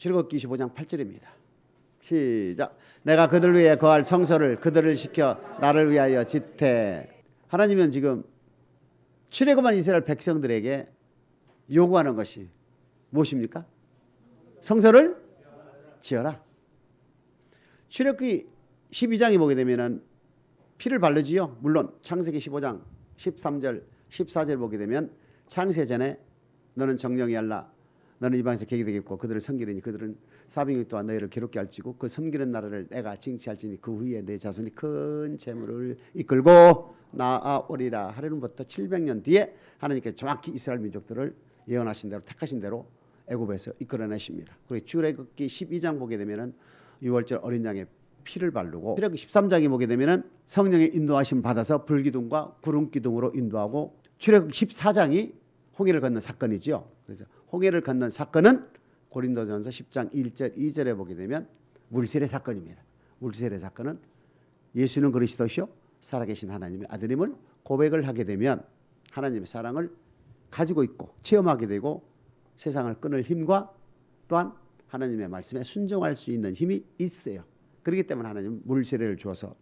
출애굽기 25장 8절입니다. 시작. 내가 그들 위해 거할 성소를 그들을 시켜 나를 위하여 짓되 하나님은 지금 출애굽한 이스라엘 백성들에게 요구하는 것이 무엇입니까? 성소를 지어라. 출애굽기 12장에 보게 되면은 피를 바르지요. 물론 창세기 15장 13절 14절 보게 되면 창세 전에 너는 정령이 알라 너는 이방에서 계기 되겠고 그들을 섬기리니 그들은 400년 동안 너희를 괴롭게 할지고 그 섬기는 나라를 내가 징치할지니 그 후에 내 자손이 큰 재물을 이끌고 나아오리라 하려는부터 700년 뒤에 하나님께서 정확히 이스라엘 민족들을 예언하신 대로 택하신 대로 애굽에서 이끌어내십니다. 그리고 출애굽기 12장 보게 되면은 6월절 어린 양의 피를 바르고 출애굽기 13장에 보게 되면은 성령의 인도하심 받아서 불기둥과 구름 기둥으로 인도하고 출애굽기 14장이 홍해를 건넌 사건이지요. 그래서 홍해를 건넌 사건은 고린도전서 10장 1절 2절에 보게 되면 물세례 사건입니다. 물세례 사건은 예수는 그리스도시요 살아계신 하나님의 아들임을 고백을 하게 되면 하나님의 사랑을 가지고 있고 체험하게 되고 세상을 끊을 힘과 또한 하나님의 말씀에 순종할 수 있는 힘이 있어요. 그렇기 때문에 하나님 물세례를 주어서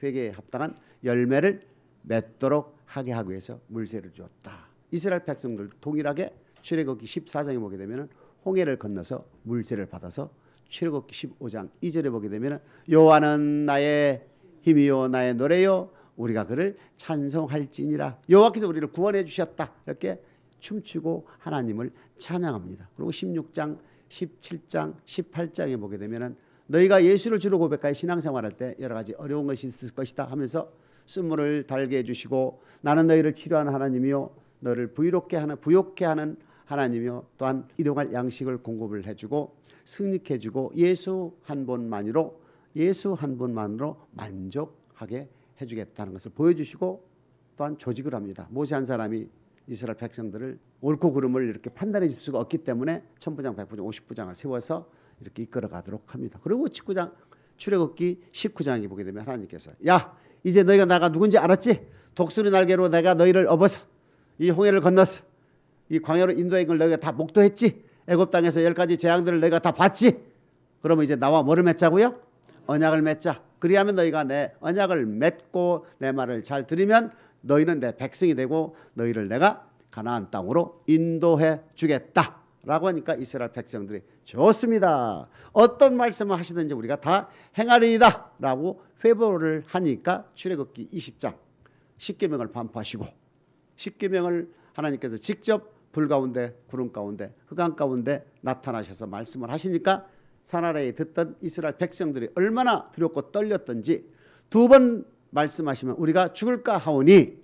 회개에 합당한 열매를 맺도록 하게 하기 위해서 물세를 주었다. 이스라엘 백성들 동일하게 출애굽기 14장에 보게 되면은 홍해를 건너서 물세를 받아서 출애굽기 15장 2절에 보게 되면은 여호와는 나의 힘이요 나의 노래요 우리가 그를 찬송할지니라 여호와께서 우리를 구원해 주셨다 이렇게 춤추고 하나님을 찬양합니다. 그리고 16장 17장 18장에 보게 되면은 너희가 예수를 주로 고백하여 신앙생활할 때 여러 가지 어려운 것이 있을 것이다 하면서 쓴물을 달게 해주시고 나는 너희를 치료하는 하나님이요 너를 부유롭게 하는 부욕케 하는 하나님이요 또한 일용할 양식을 공급을 해주고 승리케 해주고 예수 한 분만으로 예수 한 분만으로 만족하게 해주겠다는 것을 보여주시고 또한 조직을 합니다. 모세 한 사람이 이스라엘 백성들을 옳고 그름을 이렇게 판단해 줄 수가 없기 때문에 천부장, 백부장, 오십부장을 세워서 이렇게 이끌어 가도록 합니다. 그리고 19장 출애굽기 19장에 보게 되면 하나님께서 야 이제 너희가 나가 누군지 알았지? 독수리 날개로 내가 너희를 업어서 이 홍해를 건넜어. 이 광야로 인도한 걸 너희가 다 목도했지. 애굽 땅에서 열 가지 재앙들을 너희가 다 봤지. 그러면 이제 나와 뭐를 맺자고요? 언약을 맺자. 그리하면 너희가 내 언약을 맺고 내 말을 잘 들으면 너희는 내 백성이 되고 너희를 내가 가나안 땅으로 인도해 주겠다 라고 하니까 이스라엘 백성들이 좋습니다. 어떤 말씀을 하시든지 우리가 다 행하리이다 라고 회보를 하니까 출애굽기 20장 십계명을 반포하시고 십계명을 하나님께서 직접 불 가운데 구름 가운데 흑암 가운데 나타나셔서 말씀을 하시니까 사나라에 듣던 이스라엘 백성들이 얼마나 두렵고 떨렸던지 두 번 말씀하시면 우리가 죽을까 하오니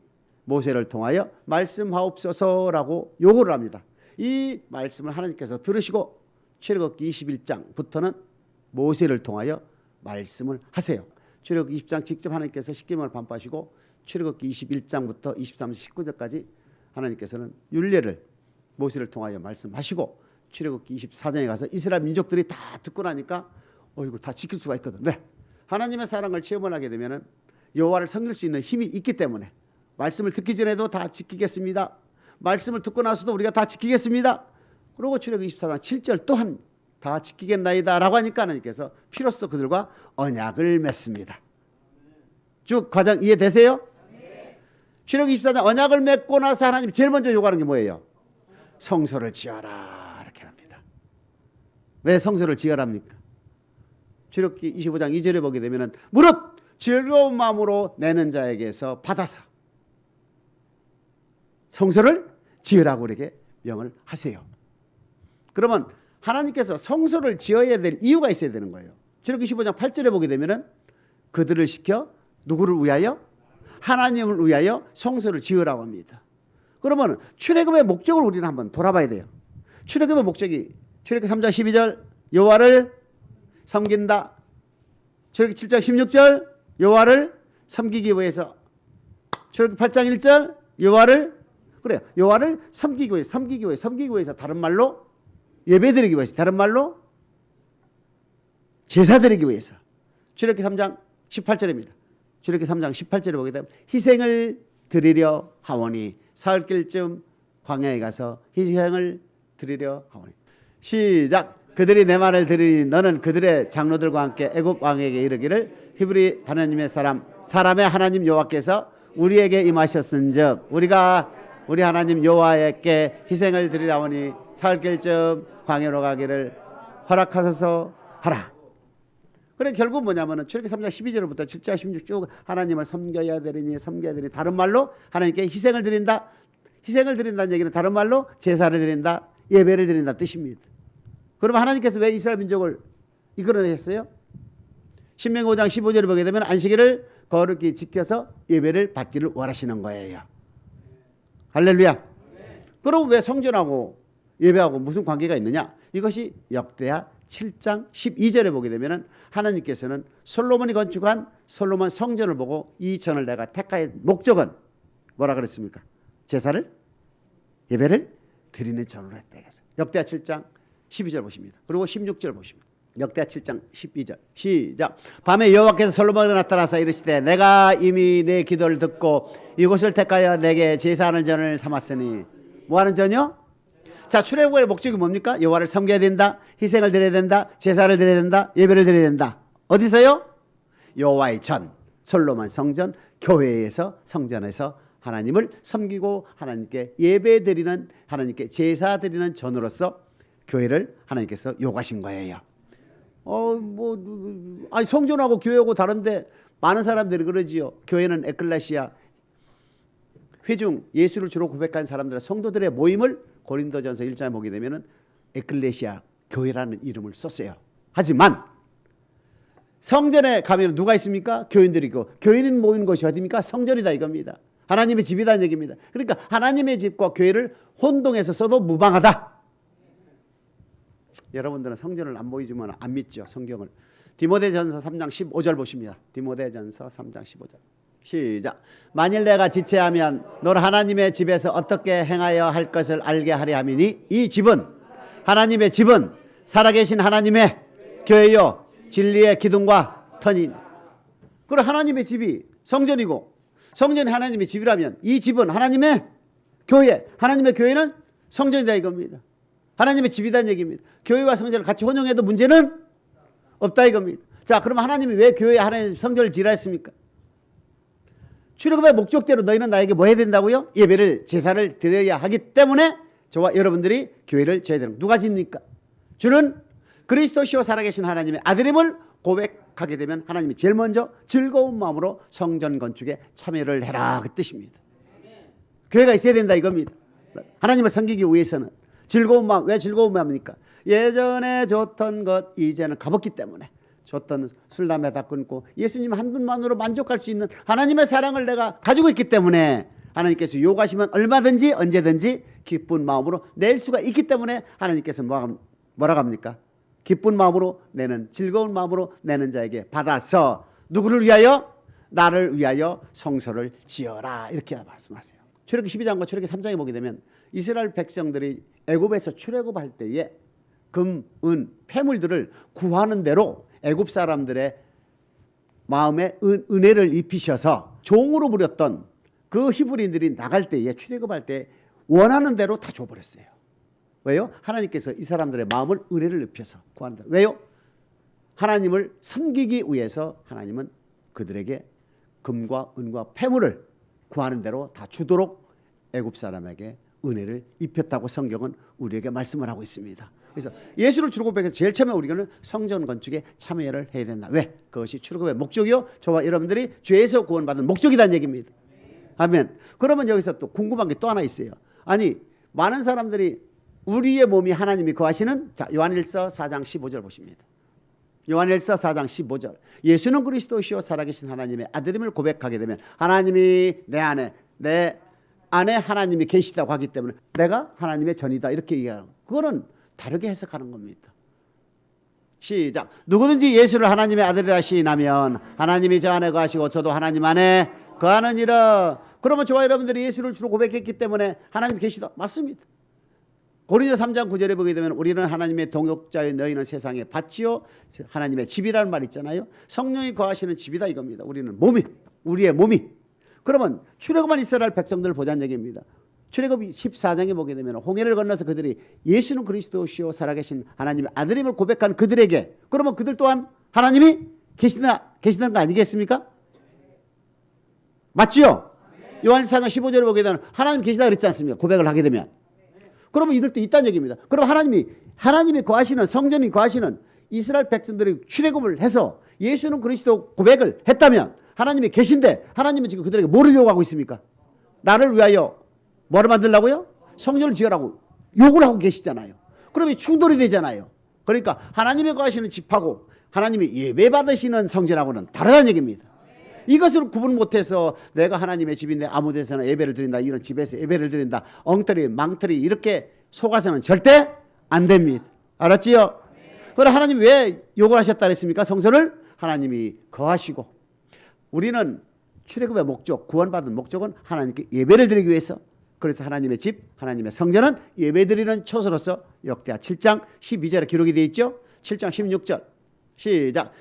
모세를 통하여 말씀하옵소서라고 요구를 합니다. 이 말씀을 하나님께서 들으시고 출애굽기 21장부터는 모세를 통하여 말씀을 하세요. 출애굽기 20장 직접 하나님께서 십계명을 반포하시고 출애굽기 21장부터 23장 19절까지 하나님께서는 율례를 모세를 통하여 말씀하시고 출애굽기 24장에 가서 이스라엘 민족들이 다 듣고 나니까 어 이거 다 지킬 수가 있거든. 왜? 하나님의 사랑을 체험을 하게 되면은 여호와를 섬길 수 있는 힘이 있기 때문에 말씀을 듣기 전에도 다 지키겠습니다. 말씀을 듣고 나서도 우리가 다 지키겠습니다. 그리고 출애굽기 24장 7절 또한 다 지키겠나이다라고 하니까 하나님께서 피로써 그들과 언약을 맺습니다. 쭉 과정 이해되세요? 출애굽기 24장 언약을 맺고 나서 하나님 제일 먼저 요구하는 게 뭐예요? 성소를 지어라 이렇게 합니다. 왜 성소를 지어랍니까? 출애굽기 25장 2절에 보게 되면은 무릇 즐거운 마음으로 내는 자에게서 받아서 성소를 지으라고 우리에게 명을 하세요. 그러면 하나님께서 성소를 지어야 될 이유가 있어야 되는 거예요. 출애굽기 15장 8절에 보게 되면은 그들을 시켜 누구를 위하여 하나님을 위하여 성소를 지으라고 합니다. 그러면 출애굽의 목적을 우리는 한번 돌아봐야 돼요. 출애굽의 목적이 출애굽 3장 12절 여호와를 섬긴다. 출애굽 7장 16절 여호와를 섬기기 위해서 출애굽 8장 1절 여호와를 그래요. 여호와를 섬기기 위해 섬기기 위해 섬기기 위해서 다른 말로 예배드리기 위해서 다른 말로 제사드리기 위해서 출애굽기 3장 18절입니다. 출애굽기 3장 18절에 보게 되면 희생을 드리려 하오니 사흘길쯤 광야에 가서 희생을 드리려 하오니 시작 그들이 내 말을 들으니 너는 그들의 장로들과 함께 애굽 왕에게 이르기를 히브리 하나님의 사람 사람의 하나님 여호와께서 우리에게 임하셨은즉 우리가 우리 하나님 여호와께 희생을 드리라오니 사흘 길쯤 광야로 가기를 허락하소서 하라. 그래 결국 뭐냐면은 출애굽 3장 12절부터 7장 16쭉 쭉 하나님을 섬겨야 되리니 섬겨야 되니 다른 말로 하나님께 희생을 드린다. 희생을 드린다는 얘기는 다른 말로 제사를 드린다. 예배를 드린다 뜻입니다. 그럼 하나님께서 왜 이스라엘 민족을 이끌어내셨어요? 신명 5장 15절을 보게 되면 안식일을 거룩히 지켜서 예배를 받기를 원하시는 거예요. 할렐루야. 그럼 왜 성전하고 예배하고 무슨 관계가 있느냐? 이것이 역대하 7장 12절에 보게 되면은 하나님께서는 솔로몬이 건축한 솔로몬 성전을 보고 이 전을 내가 택하의 목적은 뭐라 그랬습니까? 제사를 예배를 드리는 전으로 했다. 그래서 역대하 7장 12절 보십니다. 그리고 16절 보십니다. 역대하 7장 12절 시작 밤에 여호와께서 솔로몬에 나타나서 이르시되 내가 이미 내 기도를 듣고 이곳을 택하여 내게 제사하는 전을 삼았으니 뭐하는 전이요? 자 출애굽의 목적이 뭡니까? 여호와를 섬겨야 된다 희생을 드려야 된다 제사를 드려야 된다 예배를 드려야 된다 어디서요? 여호와의 전 솔로몬 성전 교회에서 성전에서 하나님을 섬기고 하나님께 예배 드리는 하나님께 제사 드리는 전으로서 교회를 하나님께서 요구하신 거예요. 어 뭐 아니 성전하고 교회하고 다른데 많은 사람들이 그러지요. 교회는 에클레시아 회중 예수를 주로 고백한 사람들의 성도들의 모임을 고린도전서 1장에 보게 되면은 에클레시아 교회라는 이름을 썼어요. 하지만 성전에 가면 누가 있습니까? 교인들이고 교인은 모이는 곳이 어디입니까? 성전이다 이겁니다. 하나님의 집이다는 얘기입니다. 그러니까 하나님의 집과 교회를 혼동해서 써도 무방하다. 여러분들은 성전을 안 보이지만 안 믿죠 성경을. 디모데전서 3장 15절 보십니다. 디모데전서 3장 15절. 시작. 만일 내가 지체하면 너를 하나님의 집에서 어떻게 행하여 할 것을 알게 하려 함이니 이 집은 하나님의 집은 살아계신 하나님의 교회요 진리의 기둥과 터니. 그리고 하나님의 집이 성전이고 성전이 하나님의 집이라면 이 집은 하나님의 교회, 하나님의 교회는 성전이다 이겁니다. 하나님의 집이다는 얘기입니다. 교회와 성전을 같이 혼용해도 문제는 없다 이겁니다. 자, 그럼 하나님이 왜 교회 하나님 성전을 지라 했습니까? 출애굽의 목적대로 너희는 나에게 뭐 해야 된다고요? 예배를 제사를 드려야 하기 때문에 저와 여러분들이 교회를 져야 되는 누가 집니까? 주는 그리스도시오 살아계신 하나님의 아들임을 고백하게 되면 하나님이 제일 먼저 즐거운 마음으로 성전 건축에 참여를 해라 그 뜻입니다. 교회가 있어야 된다 이겁니다. 하나님을 섬기기 위해서는 즐거운 마음 왜 즐거운 마음입니까? 예전에 줬던 것 이제는 값없기 때문에 줬던 술 담배 다 끊고 예수님 한 분만으로 만족할 수 있는 하나님의 사랑을 내가 가지고 있기 때문에 하나님께서 요구하시면 얼마든지 언제든지 기쁜 마음으로 낼 수가 있기 때문에 하나님께서 뭐- 뭐라고 합니까? 기쁜 마음으로 내는 즐거운 마음으로 내는 자에게 받아서 누구를 위하여 나를 위하여 성소를 지어라 이렇게 말씀하세요. 출애굽 12장과 출애굽 3장에 보게 되면 이스라엘 백성들이 애굽에서 출애굽할 때에 금, 은, 폐물들을 구하는 대로 애굽 사람들의 마음에 은, 은혜를 입히셔서 종으로 부렸던 그 히브리인들이 나갈 때에 출애굽할 때 원하는 대로 다 줘버렸어요. 왜요? 하나님께서 이 사람들의 마음을 은혜를 입혀서 구한다. 왜요? 하나님을 섬기기 위해서 하나님은 그들에게 금과 은과 폐물을 구하는 대로 다 주도록 애굽 사람에게 은혜를 입혔다고 성경은 우리에게 말씀을 하고 있습니다. 그래서 예수를 출애굽해서 제일 처음에 우리는 성전 건축에 참여를 해야 된다. 왜? 그것이 출애굽의 목적이요. 저와 여러분들이 죄에서 구원받은 목적이라는 얘기입니다. 아멘. 그러면 여기서 또 궁금한 게 또 하나 있어요. 아니 많은 사람들이 우리의 몸이 하나님이 거하시는 자 요한일서 4장 15절 보십니다. 요한일서 4장 15절. 예수는 그리스도시요 살아계신 하나님의 아들임을 고백하게 되면 하나님이 내 안에 내 안에 하나님이 계시다고 하기 때문에 내가 하나님의 전이다 이렇게 얘기하고 그거는 다르게 해석하는 겁니다. 시작. 누구든지 예수를 하나님의 아들이라 시인하면 하나님이 저 안에 거하시고 저도 하나님 안에 거하느니라. 그러면 저와 여러분들이 예수를 주로 고백했기 때문에 하나님 계시다. 맞습니다. 고린도 3장 9절에 보게 되면 우리는 하나님의 동역자의 너희는 세상에 밭이요 하나님의 집이라는 말 있잖아요. 성령이 거하시는 집이다 이겁니다. 우리는 몸이 우리의 몸이 그러면 출애굽한 이스라엘 백성들을 보자는 얘기입니다. 출애굽 14장에 보게 되면 홍해를 건너서 그들이 예수는 그리스도시요 살아계신 하나님의 아들임을 고백한 그들에게 그러면 그들 또한 하나님이 계시다 계시다는 거 아니겠습니까? 맞지요? 요한일서 4장 15절을 보게 되면 하나님 계시다 그랬지 않습니까? 고백을 하게 되면 그러면 이들도 있다는 얘기입니다. 그럼 하나님이 하나님이 거하시는 성전이 거하시는 이스라엘 백성들이 출애굽을 해서 예수는 그리스도 고백을 했다면 하나님이 계신데 하나님은 지금 그들에게 뭐를 요구하고 있습니까? 나를 위하여 뭐를 만들라고요? 성전을 지으라고 요구를 하고 계시잖아요. 그러면 충돌이 되잖아요. 그러니까 하나님이 거하시는 집하고 하나님이 예배 받으시는 성전하고는 다르다는 얘기입니다. 이것을 구분 못해서 내가 하나님의 집인데 아무 데서나 예배를 드린다 이런 집에서 예배를 드린다 엉터리 망터리 이렇게 속아서는 절대 안 됩니다. 알았지요? 그럼 하나님 왜 요구를 하셨다 그랬습니까? 성전을 하나님이 거하시고 우리는 출애굽의 목적 구원받은 목적은 하나님께 예배를 드리기 위해서 그래서 하나님의 집 하나님의 성전은 예배드리는 처소로서 역대하 7장 12절에 기록이 되어 있죠. 7장 16절 시작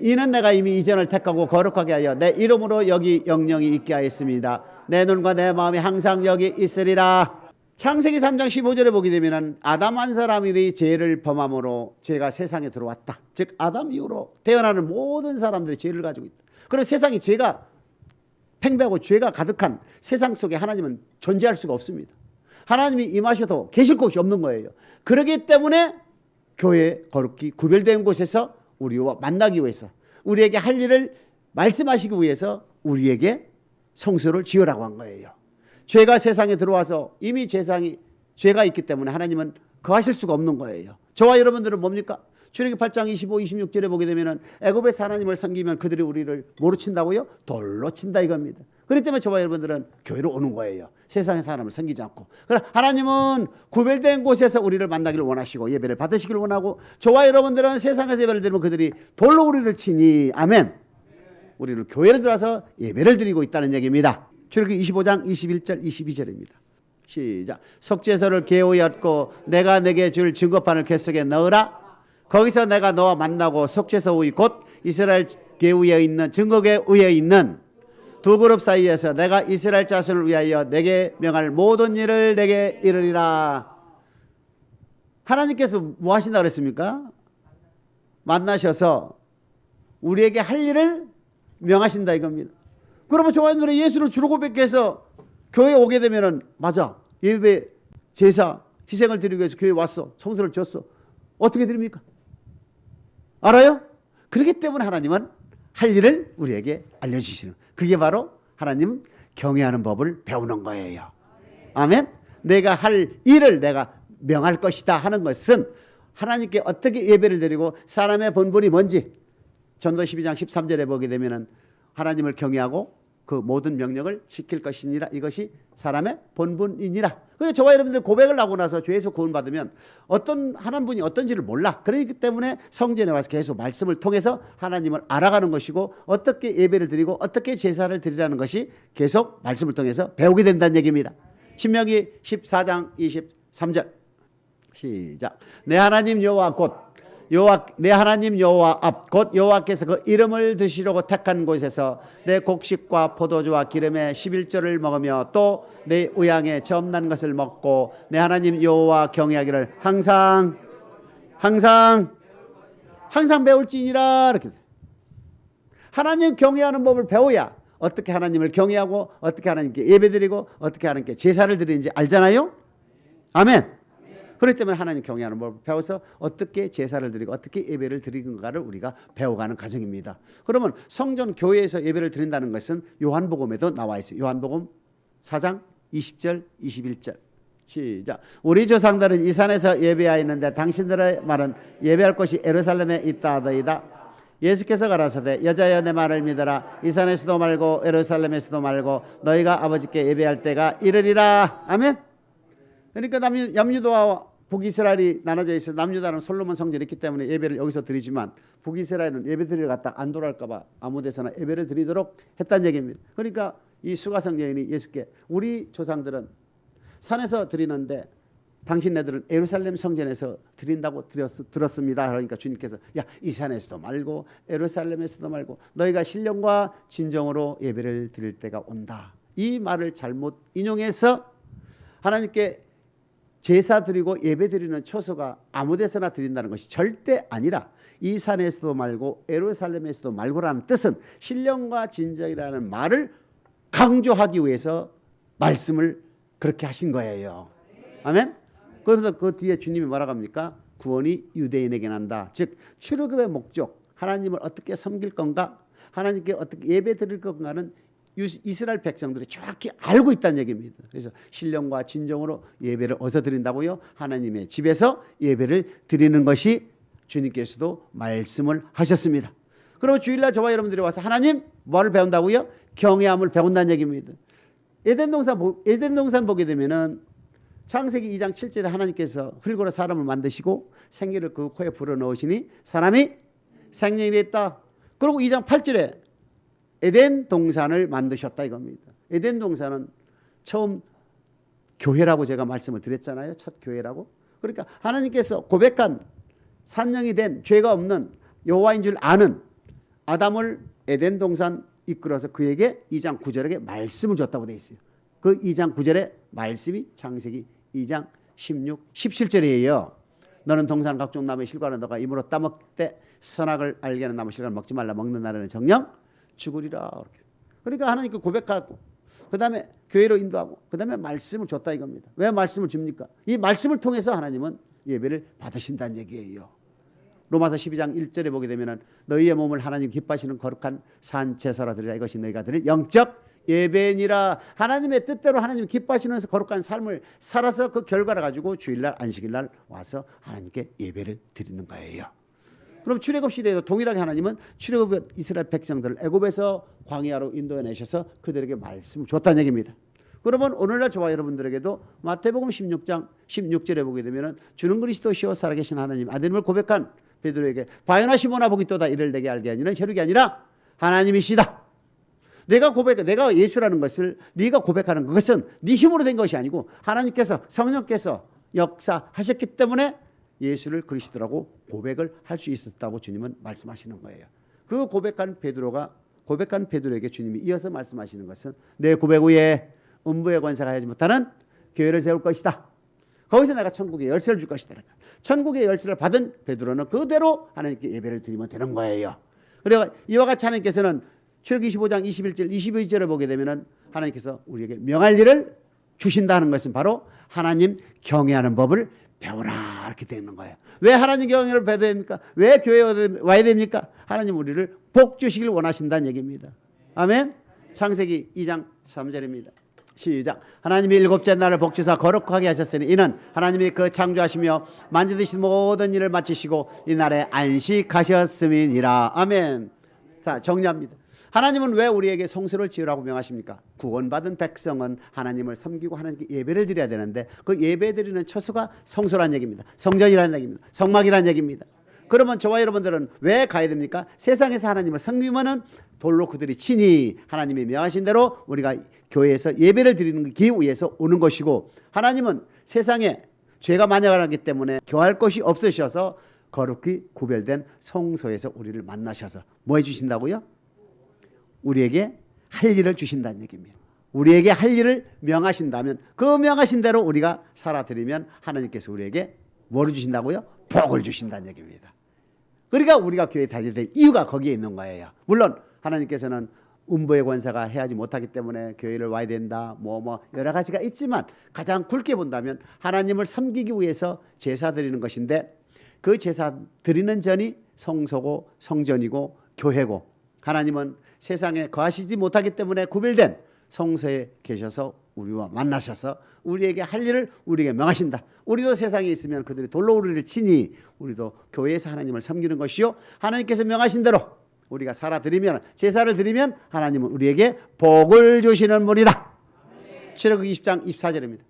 이는 내가 이미 이전을 택하고 거룩하게 하여 내 이름으로 여기 영영이 있게 하였습니다. 내 눈과 내 마음이 항상 여기 있으리라. 창세기 3장 15절에 보게 되면은 아담 한 사람이 죄를 범함으로 죄가 세상에 들어왔다. 즉 아담 이후로 태어나는 모든 사람들이 죄를 가지고 있다. 그럼 세상이 죄가 팽배하고 죄가 가득한 세상 속에 하나님은 존재할 수가 없습니다. 하나님이 임하셔도 계실 곳이 없는 거예요. 그러기 때문에 교회 거룩히 구별된 곳에서 우리와 만나기 위해서 우리에게 할 일을 말씀하시기 위해서 우리에게 성소를 지으라고 한 거예요. 죄가 세상에 들어와서 이미 세상이 죄가 있기 때문에 하나님은 거하실 수가 없는 거예요. 저와 여러분들은 뭡니까? 출애굽 8장 25, 26절에 보게 되면은 애굽에서 하나님을 섬기면 그들이 우리를 뭐로 친다고요? 돌로 친다 이겁니다. 그렇기 때문에 저와 여러분들은 교회로 오는 거예요. 세상의 사람을 섬기지 않고. 그러나 하나님은 구별된 곳에서 우리를 만나기를 원하시고 예배를 받으시기를 원하고 저와 여러분들은 세상에서 예배를 드리면 그들이 돌로 우리를 치니 아멘. 우리는 교회를 들어서 예배를 드리고 있다는 얘기입니다. 출애굽 25장 21절 22절입니다. 시작. 속죄소를 개호였고 내가 내게 줄 증거판을 궤석에 넣으라. 거기서 내가 너와 만나고 속죄소 위곧 이스라엘 계우에 있는 증거계 위에 있는 두 그룹 사이에서 내가 이스라엘 자손을 위하여 내게 명할 모든 일을 내게 이르리라. 하나님께서 뭐 하신다 그랬습니까? 만나셔서 우리에게 할 일을 명하신다 이겁니다. 그러면 저와 여러분들이 예수를 주로 고백해서 교회에 오게 되면은 맞아 예배 제사 희생을 드리기 위해서 교회 에 왔어 성수를 졌어 어떻게 드립니까? 알아요? 그렇기 때문에 하나님은 할 일을 우리에게 알려주시는 그게 바로 하나님 경외하는 법을 배우는 거예요. 아멘. 내가 할 일을 내가 명할 것이다 하는 것은 하나님께 어떻게 예배를 드리고 사람의 본분이 뭔지 전도 12장 13절에 보게 되면은 하나님을 경외하고 그 모든 명령을 지킬 것이니라 이것이 사람의 본분이니라. 그래서 저와 여러분들 고백을 하고 나서 죄에서 구원받으면 어떤 하나님 분이 어떤지를 몰라. 그렇기 때문에 성전에 와서 계속 말씀을 통해서 하나님을 알아가는 것이고 어떻게 예배를 드리고 어떻게 제사를 드리라는 것이 계속 말씀을 통해서 배우게 된다는 얘기입니다. 신명기 14장 23절 시작. 내 하나님 여호와 곧 여호와 내 하나님 여호와 앞 곧 여호와께서 그 이름을 드시려고 택한 곳에서 내 곡식과 포도주와 기름의 11조를 먹으며 또 내 우양에 점난 것을 먹고 내 하나님 여호와 경외하기를 항상 항상 항상 배울지니라 이렇게 하나님 경외하는 법을 배워야 어떻게 하나님을 경외하고 어떻게 하나님께 예배드리고 어떻게 하나님께 제사를 드리는지 알잖아요. 아멘. 그렇기 때문에 하나님 경외하는 법을 배워서 어떻게 제사를 드리고 어떻게 예배를 드리는가를 우리가 배워가는 과정입니다. 그러면 성전 교회에서 예배를 드린다는 것은 요한복음에도 나와 있어요. 요한복음 4장 20절 21절 시작. 우리 조상들은 이 산에서 예배하였는데 당신들의 말은 예배할 곳이 에루살렘에 있다 하더이다. 예수께서 가라사대 여자여 내 말을 믿어라 이 산에서도 말고 에루살렘에서도 말고 너희가 아버지께 예배할 때가 이르리라 아멘. 그러니까 남 남유도와 북이스라엘이 나눠져 있어 남유다는 솔로몬 성전이 있기 때문에 예배를 여기서 드리지만 북이스라엘은 예배 드리러 갔다 안 돌아갈까봐 아무 데서나 예배를 드리도록 했다는 얘기입니다. 그러니까 이 수가성 여인이 예수께 우리 조상들은 산에서 드리는데 당신네들은 에루살렘 성전에서 드린다고 드렸, 들었습니다. 그러니까 주님께서 야 이 산에서도 말고 에루살렘에서도 말고 너희가 신령과 진정으로 예배를 드릴 때가 온다. 이 말을 잘못 인용해서 하나님께 제사 드리고 예배 드리는 초소가 아무 데서나 드린다는 것이 절대 아니라 이 산에서도 말고 에루살렘에서도 말고라는 뜻은 신령과 진정이라는 말을 강조하기 위해서 말씀을 그렇게 하신 거예요. 아멘. 그래서 그 뒤에 주님이 뭐라고 합니까? 구원이 유대인에게 난다. 즉 출애굽의 목적 하나님을 어떻게 섬길 건가? 하나님께 어떻게 예배 드릴 건가는 유- 이스라엘 백성들이 정확히 알고 있다는 얘기입니다. 그래서 신령과 진정으로 예배를 어디서 드린다고요? 하나님의 집에서 예배를 드리는 것이 주님께서도 말씀을 하셨습니다. 그러면 주일날 저와 여러분들이 와서 하나님 뭐를 배운다고요? 경외함을 배운다는 얘기입니다. 에덴 동산 보- 에덴 동산 보게 되면은 창세기 2장 7절에 하나님께서 흙으로 사람을 만드시고 생기를 그 코에 불어 넣으시니 사람이 생명이 됐다. 그리고 2장 8절에 에덴 동산을 만드셨다 이겁니다. 에덴 동산은 처음 교회라고 제가 말씀을 드렸잖아요. 첫 교회라고. 그러니까 하나님께서 고백한 산령이 된 죄가 없는 여호와인 줄 아는 아담을 에덴 동산 이끌어서 그에게 2장 9절에게 말씀을 줬다고 돼 있어요. 그 2장 9절의 말씀이 창세기 2장 16, 17절이에요. 너는 동산 각종 나무의 실과는 너가 입으로 따먹되 선악을 알게 하는 나무 실과는 먹지 말라 먹는 날에는 정령 죽으리라. 그러니까 하나님께 고백하고 그다음에 교회로 인도하고 그다음에 말씀을 줬다 이겁니다. 왜 말씀을 줍니까? 이 말씀을 통해서 하나님은 예배를 받으신다는 얘기예요. 로마서 12장 1절에 보게 되면은 너희의 몸을 하나님 기뻐하시는 거룩한 산 제사라 드리라 이것이 너희가 드릴 영적 예배니라 하나님의 뜻대로 하나님 기뻐하시는 거룩한 삶을 살아서 그 결과를 가지고 주일날 안식일날 와서 하나님께 예배를 드리는 거예요. 그럼 출애굽 시대에도 동일하게 하나님은 출애굽 이스라엘 백성들을 애굽에서 광야로 인도해 내셔서 그들에게 말씀을 줬다는 얘기입니다. 그러면 오늘날 저와 여러분들에게도 마태복음 16장 16절에 보게 되면은 주는 그리스도시요 살아계신 하나님 아들님을 고백한 베드로에게 바요나 시모나 보기 또다 이를 내게 알게 하니는 혈육이 아니라 하나님이시다. 내가 고백, 내가 예수라는 것을 네가 고백하는 그것은 네 힘으로 된 것이 아니고 하나님께서 성령께서 역사하셨기 때문에 예수를 그리스도라고 고백을 할 수 있었다고 주님은 말씀하시는 거예요. 그 고백한 베드로가 고백한 베드로에게 주님이 이어서 말씀하시는 것은 내 고백 후에 음부의 권세가 하지 못하는 교회를 세울 것이다. 거기서 내가 천국의 열쇠를 줄 것이다. 천국의 열쇠를 받은 베드로는 그대로 하나님께 예배를 드리면 되는 거예요. 그래서 이와 같이 하나님께서는 출애굽 25장 21절 22절을 보게 되면은 하나님께서 우리에게 명할 일을 주신다는 것은 바로 하나님 경외하는 법을 배우라 이렇게 되는 거예요. 왜 하나님 경외를 배워야 됩니까? 왜 교회에 와야 됩니까? 하나님 우리를 복 주시길 원하신다는 얘기입니다. 아멘. 창세기 2장 3절입니다. 시작. 하나님이 일곱째 날을 복주사 거룩하게 하셨으니 이는 하나님이 그 창조하시며 만지듯이 모든 일을 마치시고 이 날에 안식하셨음이니라. 아멘. 자 정리합니다. 하나님은 왜 우리에게 성소를 지으라고 명하십니까? 구원받은 백성은 하나님을 섬기고 하나님께 예배를 드려야 되는데 그 예배 드리는 처소가 성소란 얘기입니다. 성전이라는 얘기입니다. 성막이라는 얘기입니다. 그러면 저와 여러분들은 왜 가야 됩니까? 세상에서 하나님을 섬기면은 돌로 그들이 친히 하나님이 명하신 대로 우리가 교회에서 예배를 드리는 기 위해서 오는 것이고 하나님은 세상에 죄가 만약하기 때문에 교할 것이 없으셔서 거룩히 구별된 성소에서 우리를 만나셔서 뭐 해주신다고요? 우리에게 할 일을 주신다는 얘기입니다. 우리에게 할 일을 명하신다면 그 명하신 대로 우리가 살아드리면 하나님께서 우리에게 뭐를 주신다고요? 복을 주신다는 얘기입니다. 그러니까 우리가 교회 다니게 된 이유가 거기에 있는 거예요. 물론 하나님께서는 음부의 권세가 해하지 못하기 때문에 교회를 와야 된다. 뭐뭐 여러 가지가 있지만 가장 굵게 본다면 하나님을 섬기기 위해서 제사 드리는 것인데 그 제사 드리는 전이 성소고 성전이고 교회고 하나님은 세상에 거하시지 못하기 때문에 구별된 성소에 계셔서 우리와 만나셔서 우리에게 할 일을 우리에게 명하신다. 우리도 세상에 있으면 그들이 돌로 우리를 치니 우리도 교회에서 하나님을 섬기는 것이요 하나님께서 명하신 대로 우리가 살아 드리면 제사를 드리면 하나님은 우리에게 복을 주시는 분이다. 출애굽 20장 24절입니다.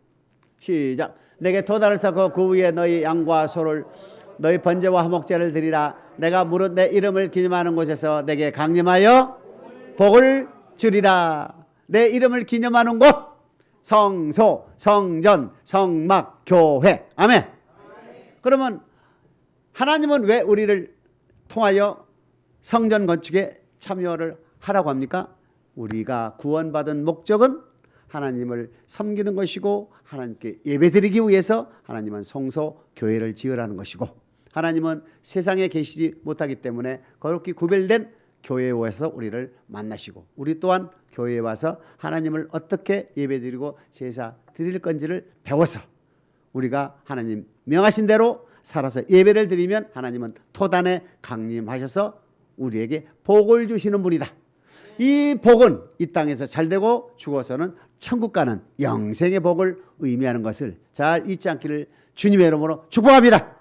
시작. 내게 도달을 쌓고 그 위에 너희 양과 소를 너희 번제와 화목제를 드리라. 내가 무릇 내 이름을 기념하는 곳에서 내게 강림하여 복을 주리라. 내 이름을 기념하는 곳 성소, 성전, 성막, 교회. 아멘. 그러면 하나님은 왜 우리를 통하여 성전 건축에 참여를 하라고 합니까? 우리가 구원받은 목적은 하나님을 섬기는 것이고 하나님께 예배드리기 위해서 하나님은 성소 교회를 지으라는 것이고 하나님은 세상에 계시지 못하기 때문에 거룩히 구별된 교회에 와서 우리를 만나시고 우리 또한 교회에 와서 하나님을 어떻게 예배드리고 제사 드릴 건지를 배워서 우리가 하나님 명하신 대로 살아서 예배를 드리면 하나님은 토단에 강림하셔서 우리에게 복을 주시는 분이다. 이 복은 이 땅에서 잘 되고 죽어서는 천국 가는 영생의 복을 의미하는 것을 잘 잊지 않기를 주님의 이름으로 축복합니다.